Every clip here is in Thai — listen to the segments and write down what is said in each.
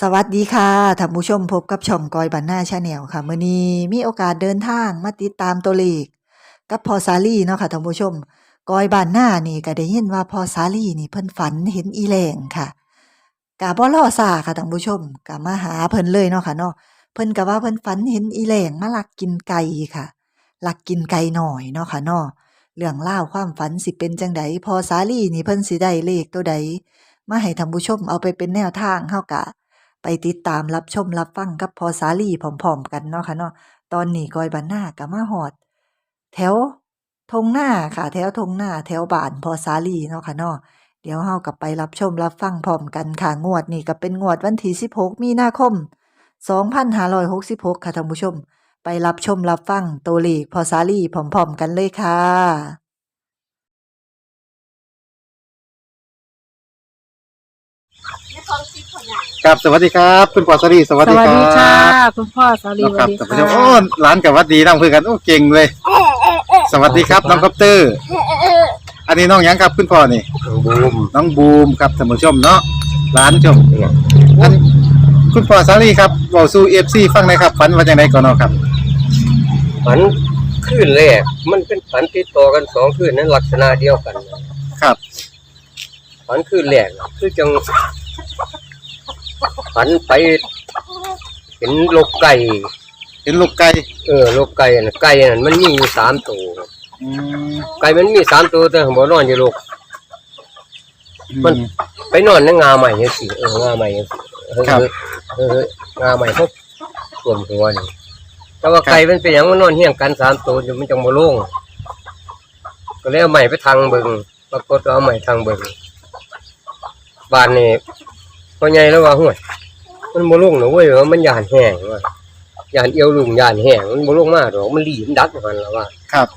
สวัสดีค่ะท่านผู้ชมพบกับช่องกอยบันหน้าชาแนลค่ะเมื้อนี้มีโอกาสเดินทางมาติดตามตัวเลขกับพอสาลีเนาะค่ะท่านผู้ชมกอยบ้านหน้านี่ก็ได้ยินว่าพอสาลีนี่เพิ่นฝันเห็นอีแหลงค่ะกะบ่รอซาค่ะท่านผู้ชมก็มาหาเพิ่นเลยเนาะค่ะเนาะเพิ่นก็ว่าเพิ่นฝันเห็นอีแหลงมาลักกินไก่ค่ะลักกินไก่หน่อยเนาะค่ะเนาะเรื่องราความฝันสิเป็นจังใดพอสาลีนี่เพิ่นสิได้เลขตัวใดมาให้ท่านผู้ชมเอาไปเป็นแนวทางเฮากะ ไปติดตามรับชมรับฟังกับพอสาลีพร้อมๆกันเนาะค่ะเนาะตอนนี้กอยบ้านนาก็มาฮอด แถวทงหน้าค่ะ แถวทงหน้า แถวบ้านพอสาลีเนาะค่ะเนาะเดี๋ยวเฮากลับไปรับชมรับฟังพร้อมกันค่ะงวดนี้ก็เป็นงวดวันที่16 มีนาคม 2566 ค่ะท่านผู้ชม ไปรับชมรับฟังตัวเลขพอสาลีพร้อมๆกันเลยค่ะ ครับสวัสดีครับ คุณปอสรีสวัสดีครับค่ะคุณพ่อสวัสดีครับสท่านวัผู้สชดีมค่ะโอ้ร้านกับวัดดีน้องเพื่อนกันโอ้เก่งเลย สวัสดีครับน้องคอปเตอร์ อันนี้น้องหยังครับคุณพ่อนี่ บูมน้องบูมครับท่านผู้ชมเนาะร้านชมอันคุณพ่อสารีครับเบาสู่เอฟซีฟังหนะครับฝันว่าจังไดก่อนเนาะครับ ฝันคืนแรกมันเป็นฝันติดต่อกันสองคืนนั้นลักษณะเดียวกันครับ ฝันคืนแรกน่ะคือจัง ฝันไปเห็นลกไก่ เห็นลูกไก่เออลกไก่น่ะไก่นั่นมันมีอยู่สามตัวอืมไก่มันมีสามตัวแต่หัวนอนอยู่ลกมัน ไปนอนในงาใหม่ยังสิเอองาใหม่ยังสิเออครับ เอองาใหม่พวกรวมหัวนี่แต่ว่าไก่มันเป็นอย่างมันนอนเฮี้ยงกันสามตัวอยู่มันจังโมโล่งก็เลยเอาใหม่ไปทางเบิงปรากฏว่าเอาใหม่ทางเบิงบ้านนี่พ อใหญ่แล้วว่าห่วยมันโมโล่งนะเว้ยว่ามันยานแห้งว่ายานเอียวลุงยานแห้งมันโมโล่งมากหรอกมันหลีมนดักมันแล้วว่าครับ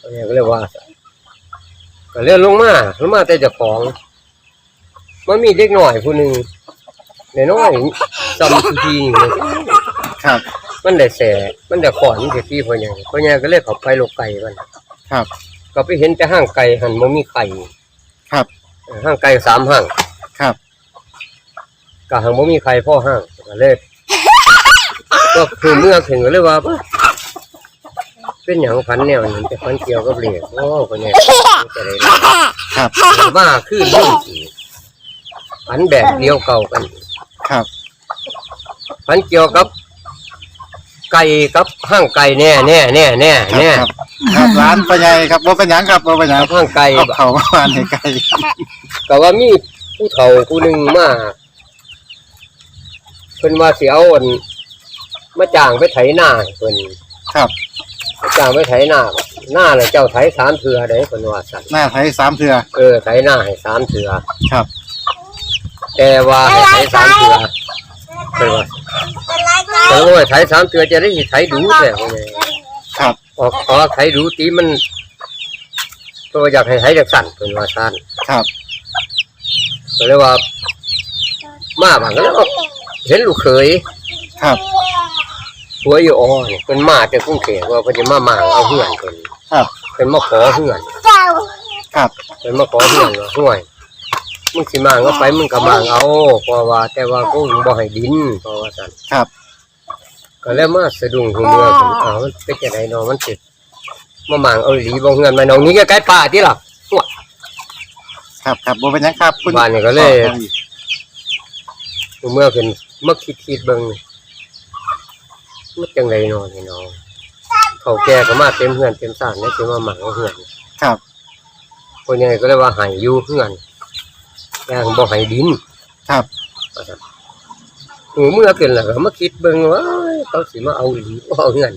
พอใหญ่ก็เลยว่าก็เลื่อนลงมาลงมาแต่เจ้าของ มันมีเด็กหน่อยผู้หนึ่งเด็กน้อยจำทุกทีนี่เลยครับ มันได้แสมันได้ขอนเด็กที่พ่อใหญ่พ่อใหญ่ก็เลยเขาไปโลกไก่มันครับ ก็ไปเห็นแต่ห้างไก่หันมันมีไข่ครับเออห้างไก่สามห้างครับ ก็หังมันมีไข่พ่อห้างก็เลยก็คือเมื่อถึงก็เลยว่าปะเป็นอย่างพันแนวนี้แต่พันเกี่ยวกับเหล็กโอ้พ่อใหญ่จะได้รู้ครับมาคือเรื่องอีกพันแบบเดียวเก่ากันครับมันเกี่ยวกับ ไก่กับห้างไก่แน่แน่แน่แน่ครับแน่ครับครับร้านปัญญาครับบ่เป็นหยังครับบ่เป็นหยังกับห้างไก่เอาเขามาบ้านให้ไก่ก็ว่ามีผู้เฒ่าผู้หนึ่งมา เพิ่นว่าสิเอาอันมาจ้างไปไถนาให้เพิ่นครับมาจ้างไปไถนาหน้าน่ะเจ้าไถสามเถื่อได้เพิ่นว่าสั่นหน้าไทยสามเทือเออไถนาให้สามเถื่อครับ แต่ว่าให้ไถสามเถื่อเพิ่นว่าแต่ว่าไถสามเถื่อจะได้สิไถดูแต่ว่าไงครับ ออกขอไถดูตีมัน ตัวอยากให้ไถจากสั่นเป็นว่าสั่นครับ ก็เลยว่า มาบางก็แล้วา เห็นลูกเขยครับ หัวอยู่อ่อนเป็นมาแต่กรุงเทพว่าเพิ่นจะมาหมางเอาเฮือนเพิ่นครับ เป็นมาขอเฮือนครับ เป็นมาขอเฮือนว่าห่วยมึงสิมางเอาไปมึงก็มางเอาเพราะว่า แต่ว่ากูบ่ให้ดินเพราะว่าสั่นครับ ก็เลยมาสะดุ้งหูเมื่อถึงอ้าวมันเป็นจังไดเนาะมันสิมาหมางเอาอีหลีบ่เฮือนมาน้องนี้ก็ใกล้ป่าที่ล่ะครับครับบ่เป็นหยังครับคุณบ้านนี่ก็เลยเมื่อเป็นเมื่อคิดคิดเบิ่งมันจังไดเนาะนี่เนาะเขาแก่ก็มาเต็มเฮือนเต็มซ่านนี่สิมาหมางเอาเฮือนครับคนใหญ่ก็เลยว่าให้อยู่เฮือนแต่บ่ให้ดิน ครับว่าซั่นหูเมื่อเป็นแล้วก็มาคิดเบิ่งว่าเอ้ยเขาสิมาเอาอีหลีบ่เอาเฮือน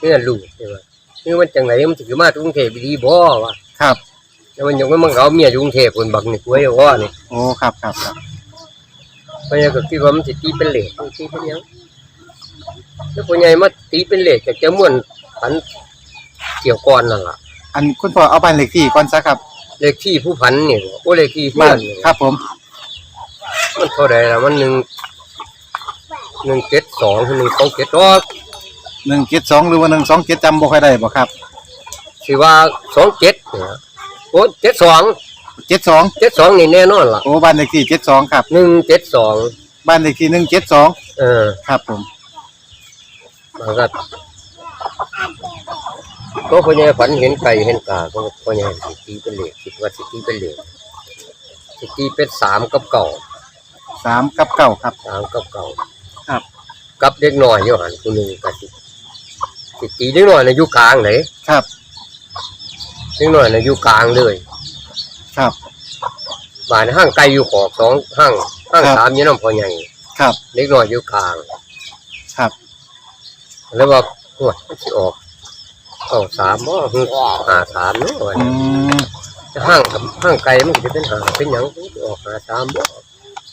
เฮือนลูกใช่ป่ะนี่มันจังไดมันสิมาถึงกรุงเทพอีหลีบ่วะครับแล้วมันยังมันเอาเมียอยู่กรุงเทพคนบักนี่กล้วยว่านี่โอ้ครับครับครับเพราะงั้นก็คิดว่ามันสิตีเป็นเหล็กตีเป็นหยังแล้วคนใหญ่มาตีเป็นเหล็กจากจะม่วนพันเกี่ยวก้อนนั่นล่ะอันคุณพ่อเอาบ้านเลขที่ก่อนซะครับเลขที่ผู้พันนี่โอ้เลขที่เพื่บ้าอนนนี่ครับ ผมมันเท่าไหร่ละมันหนึ่งหนึ่งเจ็ดสองหนึ่งสองเจ็ดรอหนึ่งเจ็ดสองหรือว่าหนึ่งสองเจ็ดจำบ่ค่อยได้บ่ครับ สิว่าสองเจ็ดเนี่ยโอ้เจ็ดสอง เจ็ดสองเจ็ดสองนี่แน่นอนล่ะโอ้บ้านเลขที่เจ็ดสองครับ หนึ่งเจ็ดสองบ้านเลขที่หนึ่งเจ็ดสองเออครับผม มันก็ก็พ่อใหญ่ฝันเห็นไก่เห็นกาก็พ่อใหญ่สิตีเป็นเหล็กคิดว่าสิตีเป็นเหล็กสิตีเป็นสามกับเก่าสามกับเก้าครับ สามกับเก่าครับ กับเด็กน้อยอยู่หันคนหนึ่งก็สิสิตีเด็กน้อยในะอยู่กลางไหนครับ เด็กน้อยในะอยู่กลางเลย ครับ บ้านห้างไก่อยู่ขอบสองห้างห้างครับ สามอยี่น้ำพ่อใหญ่ครับเด็กน้อยอยู่กลาง ครับ แล้วว่าโอ้ยมันสิออกเก้าสามบ่คือหาสามเนาะว่าอืมห้างกับห้างไก่มันก็จะเป็นหาเป็นหยังมันสิออกหาสามบ่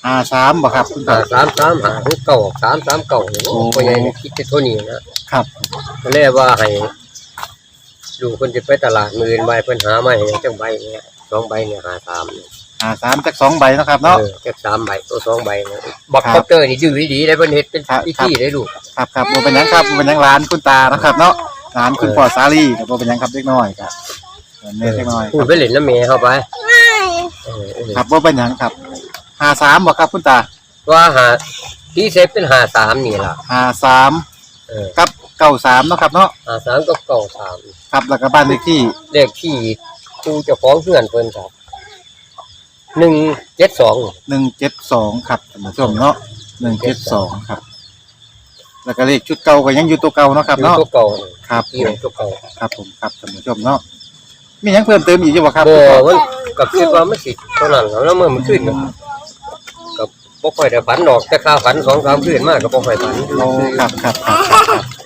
ห้าสามบ่ครับคุณหาตาสามสามหาคือเก้าสามสามเก้าเนี่ยโอ้พ่อใหญ่นี่คิดแต่เท่านี้นะครับ ก็เลยว่าให้ดูคนจะไปตลาดมือใบเพิ่นหามาให้จังใบเนี่ย สองใบเนี่ยหาสามเนี่ยห้าสามจากสองใบเนาะครับเนาะ เออจักสามใบตัวสองใบเนี่ยบักครับคอปเตอร์นี่ดื้อดีได้เพิ่นเฮ็ดเป็นครับวิธีได้ลูกครับครับบ่เป็นหยังครับบ่เป็นหยังร้านคุณตานะครับเนาะร้านคุณพ่อสาลีกับบ่เป็นหยังครับเล็กน้อยครับเล็กน้อยคพูรัดบไปเล่นน้ำเมย์เข้าไปเออเออครับบ่เป็นหยังครับห้าสามบ่ครับคุณตาว่าหาที่เซฟเป็นหาสามนี่ล่ะห้าสามเออกับเก้าสามเนาะครับเนาะหาสามก็เก่าสามครับแล้วก็บ้านเลขที่เลขที่ ครูเจ้าของเพื่อนเพิ่นครับหนึ่งเจ็ดสองหนึ่งเจ็ดสองครับท่านผู้ชมเนาะหนึ่งเจ็ดสองครับ แล้วก็เลขชุดเก่าก็ยังอยู่ตัวเก่าเนาะครับอยู่เนาะตัวเก่าครับที่ของตัวเก่าครับผมครับท่านผู้ชมเนาะมีหยังเพิ่มเติมอีกอยู่บ่ครับบ่มันกับคิดว่ามันสิเท่านั้นแล้วเมื่อมันขึ้นน่ะกับบ่ค่อยได้ฝันดอกแต่ข้าวฝันสองสามคืนมากก็บ่ค่อยฝันโอ้ครับครับครับครับครับ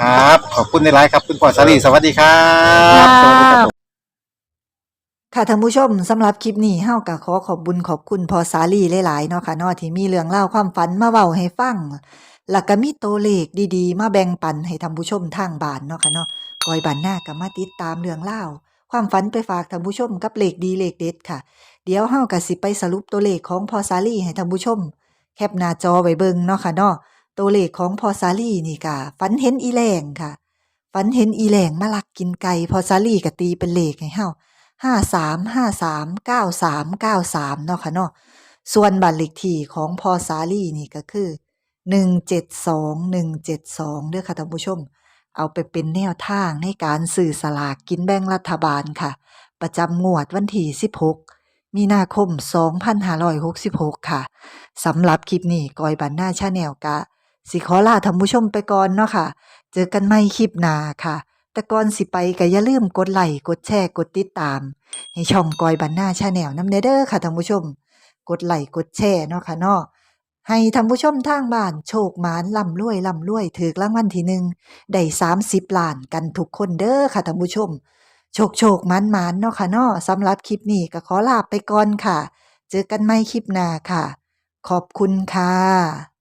ครับ ขอบคุณในไลน์ครับ คุณปอสารีสวัสดีครับสวัสดี ค่ะท่านผู้ชมสำหรับคลิปนี้เฮาก็ขอขอบบุญขอบคุณพอสาลีหลายๆเนาะค่ะเนาะที่มีเรื่องเล่าความฝันมาเว้าให้ฟังแล้วก็มีตัวเลขดีๆ มาแบ่งปันให้ท่านผู้ชมทางบ้านเนาะค่ะเนาะกอยบ้านหน้าก็มาติดตามเรื่องเล่าความฝันไปฝากท่านผู้ชมกับเลขดีเลขเด็ดค่ะ เดี๋ยวเฮาก็สิไปสรุปตัวเลขของพอสาลีให้ท่านผู้ชม แคปหน้าจอไว้เบิ่งเนาะค่ะเนาะตัวเลขของพอสาลีนี่ก็ฝันเห็นอีแหลงค่ะฝันเห็นอีแหลงมาลักกินไก่พอซาลี่ก็ตีเป็นเลขให้เฮา ห้าสามห้าสามเก้าสามเก้าสามเนาะค่ะเนาะส่วนบัตรเลขที่ของพอซาลี่นี่ก็คือหนึ่งเจ็ดสองหนึ่งเจ็ดสองเด้อค่ะท่านผู้ชม เอาไปเป็นแนวทางในการสื่อสลากกินแบ่งรัฐบาลค่ะ ประจำงวดวันที่สิบหกมีนาคมสองพันห้าร้อยหกสิบหกค่ะ สำหรับคลิปนี้กอยบันหน้าชาแนลกะ สิขอลาท่านผู้ชมไปก่อนเนาะค่ะ เจอกันใหม่คลิปหน้าค่ะ แต่ก่อนสิไปก็อย่าลืมกดไลค์กดแชร์กดติดตาม ให้ช่องกอยบันหน้าชาแนลน้ำเนเด้อค่ะท่านผู้ชม กดไลค์กดแชร์เนาะค่ะเนาะให้ท่านผู้ชมทางบ้านโชคหมานล่ำรวยล่ำรวยถือรางวัลที่หนึ่งได้สามสิบล้านกันทุกคนเด้อค่ะท่านผู้ชม โชคโชคหมานหมานเนาะค่ะเนาะสำหรับคลิปนี้ก็ขอลาไปก่อนค่ะ เจอกันใหม่คลิปหน้าค่ะ ขอบคุณค่ะ